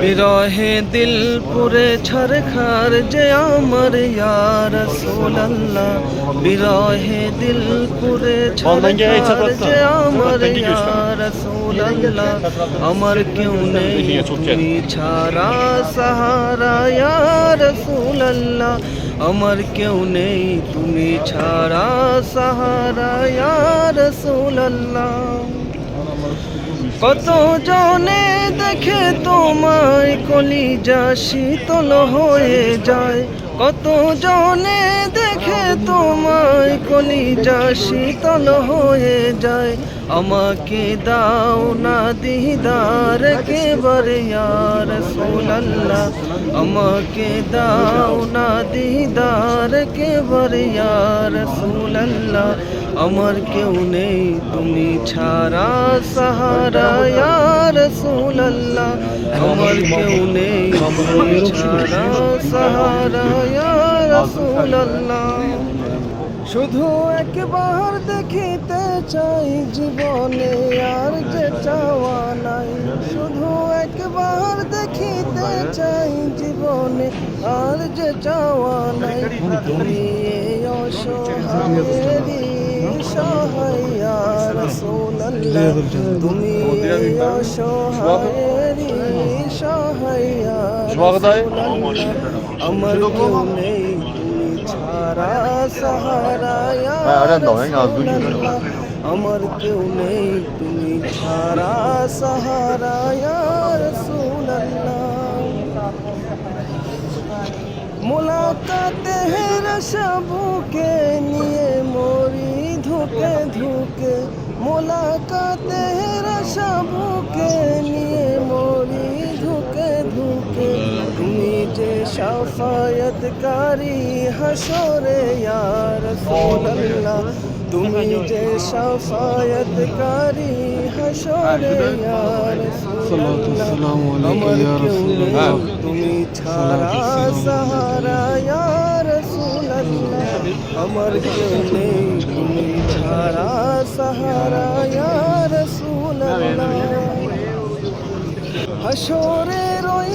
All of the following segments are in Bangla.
বিরহে দিল পুরে ছরখার যে আমার ইয়ার সোল্লাহ বিরহে দিল পুরে ছরখার যে আমার ইয়ার সোল্লাহ আমার কেউ নেই তুমি ছাড়া সাহারা ইয়ার সোল্লাহ আমার কেউ নেই তুমি ছাড়া সাহারা ইয়ার সোল্লাহ কত জনে দেখে তোমায় কলিজা শীতল হয়ে যায়? কত জনে দেখে তোমায় কলিজা শীতল হয়ে যায়? আমাকে দাও না দিদার কেবারে ইয়ার সোল্লাহ আমাকে দাও না দিদার কেবারে ইয়ার সোল্লাহ আমার কেউ নেই, তুমি ছাড়া সাহারা ইয়ার সোল্লাহ আমার কেউ নেই, তুমি ছাড়া সাহারা শুধু একবার দেখিতে চাই জীবনে আর যে চাওয়া নাই। শুধু একবার দেখিতে চাই জীবনে আর যে চাওয়া নাই। তুমি অসহায়েরই সহায়া রাসূলুল্লাহ। তুমি এই অসহায়েরই সহায়া রাসূলুল্লাহ। আমার নেই তুমি ছাড়া সাহারা। আমার কেউ নেই তুমি ছাড়া সাহারা ইয়া রাসূলুল্লাহ মোলাকাতে নিয়ে মরি ধুকে ধুকে মোলাকাতে রসবুকে নিয়ে মরি যে সাফায়তকারী হাসরে ইয়ার রাসূলুল্লাহ। তুমি যে সাফায়তকারী হাসরে ইয়ার নেই, তুমি ছাড়া সাহারা, ইয়া রাসূলুল্লাহ। আমার কেউ নেই, তুমি ছাড়া সাহারা, ইয়া রাসূলুল্লাহ। হাসরের ওই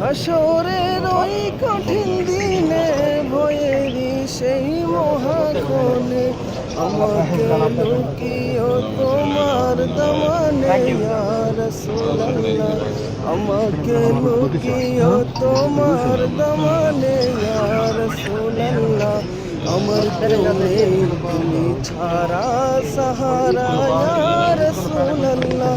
হাসরের ওই কঠিন দিনে ভয়েরই সেই মহাখনে আমাকে লুকিও তোমার দমানে ইয়া রাসূলুল্লাহ আমাকে লুকিও তোমার দমানে ইয়া রাসূলুল্লাহ আমার নেই তুমি ছাড়া সাহারা ইয়া রাসূলুল্লাহ